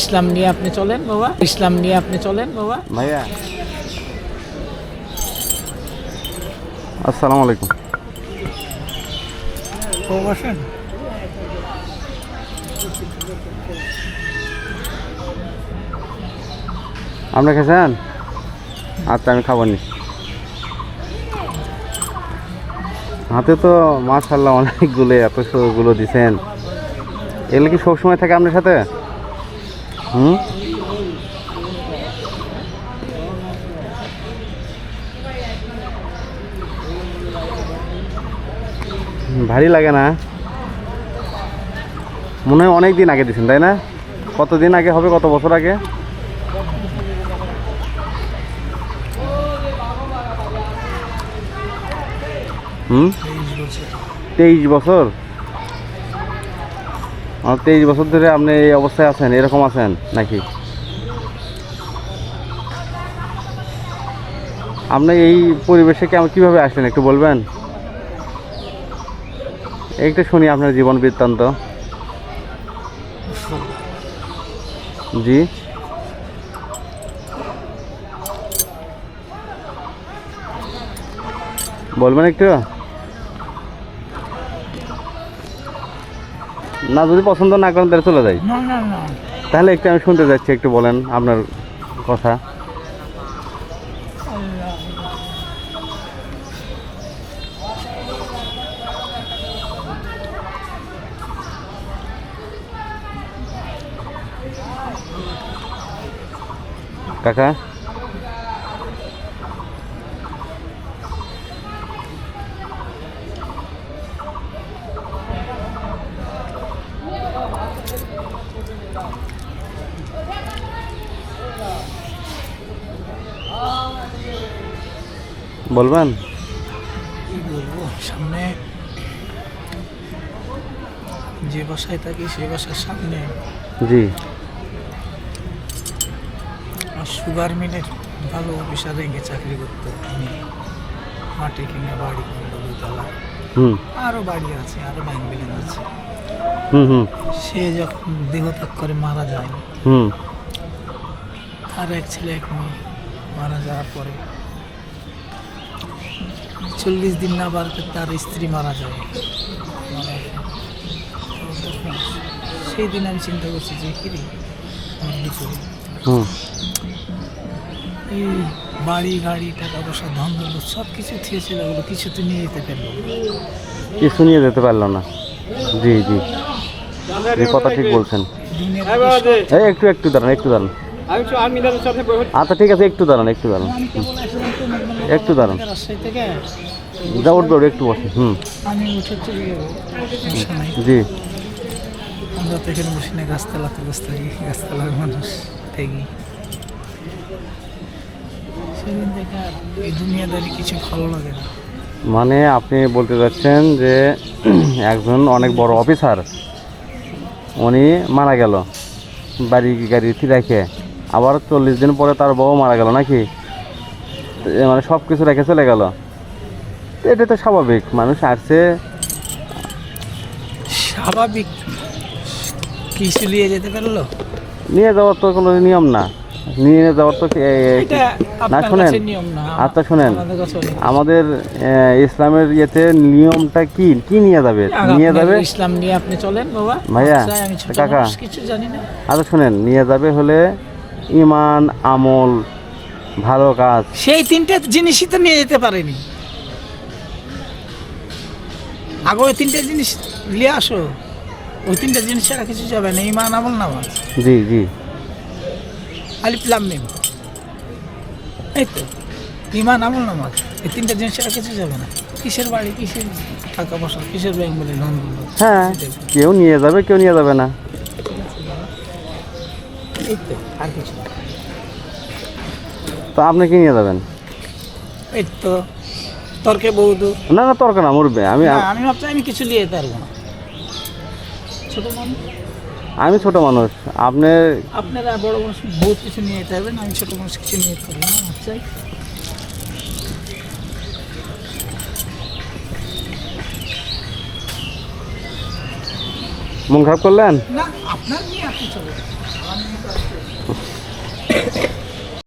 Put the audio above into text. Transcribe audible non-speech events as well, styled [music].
ইসলাম নিয়ে আপনি চলেন বাবা। ইসলাম নিয়ে আপনি চলেন বাবা। ভাইয়া। আসসালামু আলাইকুম। আপনি খেয়েছেন? আচ্ছা আমি খাব নি। হাতে তো মাশাল্লাহ অনেকগুলো এতগুলো দিছেন। এগুলো কি সবসময় থাকে আপনার সাথে? হুম? ভারী লাগে না? মনে হয় অনেক দিন আগে দিছেন তাই না? কতদিন আগে হবে কত বছর আগে? হুম? তেইশ বছর। তেইশ বছর ধরে আপনি এই অবস্থায় আছেন, এরকম আছেন নাকি? আপনি এই পরিবেশে কেমন কীভাবে আসলেন, একটু বলবেন? একটু শুনি আপনার জীবন বৃত্তান্ত। জি। বলবেন একটু? না যদি পছন্দ না করেন তাহলে চলে যাই। তাহলে একটু আমি শুনতে যাচ্ছি একটু বলেন আপনার কথা। কাকা? বলবেন? সামনে যে বাসায় থাকি সেই বাসার সামনে জি। আর সুগার মিলের ভালো অফিসারে গিয়ে চাকরি করতো মাটি কিনে বাড়ি কিনলো দুতলা আরও বাড়ি আছে আরও ব্যাংক ব্যালেন্স আছে। সে যখন দেহত্যাগ করে মারা যায় আর এক ছেলে এক মেয়ে মারা যাওয়ার পরে চল্লিশ দিন না বাড়তে তার স্ত্রী মারা যায়। সেই দিন আমি চিন্তা করছি যে কি এই বাড়ি গাড়ি টাকা পয়সা ধন দৌলত সব কিছু থিয়েছিল ওগুলো কিছু তো নিয়ে যেতে পারল। কিছু নিয়ে যেতে পারল না। জি জি। এই কথা ঠিক বলছেন। এই একটু একটু দাঁড়ান একটু দাঁড়ান। আচ্ছা ঠিক আছে একটু দাঁড়ান একটু দাঁড়ান। একটু দাঁড়ান। উঠবে, একটু বসে হুম। আমি উঠে জি। আমরা তো এখানে বসি না গাছতলাতে থাকি গাছতলার মানুষ থাকি সেদিন থেকে এই দুনিয়াদারি কিছু ভালো লাগে না। মানে আপনি বলতে চাচ্ছেন যে [clears throat] একজন অনেক বড় অফিসার উনি মারা গেল বাড়ি গাড়ি রেখে। আবার চল্লিশ দিন পরে তার বউ মারা গেল নাকি? মানে সব কিছু রেখে চলে গেল। এটা তো স্বাভাবিক মানুষ আসছে। স্বাভাবিক? কিছু নিয়ে যেতে পারল? নিয়ে যাওয়ার তো কোনো নিয়ম না। নিয়ে যাওয়ার তো না শোনেন। আচ্ছা শোনেন। আমাদের ইসলামের ইয়েতে নিয়মটা কি? কি নিয়ে যাবে? নিয়ে যাবে? ইসলাম নিয়ে আপনি চলেন বাবা। ভাইয়া, কাকা। কিছু জানি না। আচ্ছা শোনেন। নিয়ে যাবে হলে ইমান আমল ভালো কাজ। সেই তিনটে জিনিসই তো নিয়ে যেতে পারেনি। আগে ওই তিনটে জিনিস নিয়ে আসো। ওই তিনটে জিনিস ছাড়া কিছু যাবে না ইমান আমল নামাজ। জি জি। আলিফ লাম মিম। এই তো ইমান আমল নামাজ। এই তিনটা জিনিস ছাড়া কিছু যাবে না। কিসের বাড়ি কিসের টাকা পয়সা কিসের ব্যাংক বলে গুলো? হ্যাঁ কেউ নিয়ে যাবে কেউ নিয়ে যাবে না। এই তো আর কিছু না। তো আপনি কি নিয়ে যাবেন? এই তো তর্কে বৌদু না না তর্ক না মরবে আমি আমি ভাবছি আমি কিছু নিয়ে যেতে পারব না। ছোট মানুষ? আমি ছোট মানুষ আপনি আপনারা বড় মানুষ বহুত কিছু নিয়ে যেতে পারবেন আমি ছোট মানুষ কিছু নিয়ে যেতে পারব না চাই মন খারাপ করলেন? না আপনার নিয়ে আপনি চলে